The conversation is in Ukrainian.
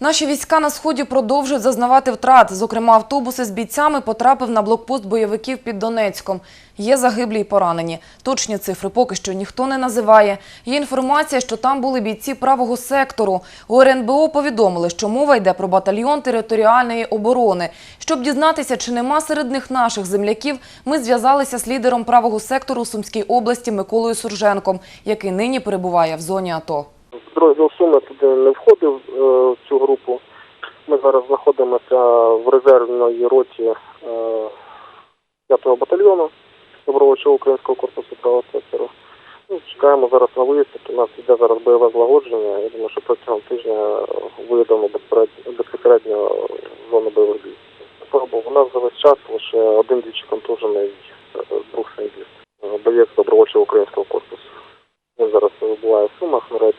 Наші війська на сході продовжують зазнавати втрат. Зокрема, автобуси з бійцями потрапив на блокпост бойовиків під Донецьком. Є загиблі й поранені. Точні цифри поки що ніхто не називає. Є інформація, що там були бійці правого сектору. У РНБО повідомили, що мова йде про батальйон територіальної оборони. Щоб дізнатися, чи нема серед них наших земляків, ми зв'язалися з лідером правого сектору у Сумській області Миколою Сурженком, який нині перебуває в зоні АТО. Підрозділ Суми туди не входив е, групу. Ми зараз знаходимося в резервній роті е, 5-го батальйону добровольчого українського корпусу правого. Ну, чекаємо зараз на виїзд. У нас йде зараз бойове злагодження. Я думаю, що протягом тижня виїдемо безпосередньо зону бойових дій. У нас за весь час лише один двічі контужений е, друг сенкіст, боєць добровольчого українського корпусу. Він зараз перебуває в Сумах на до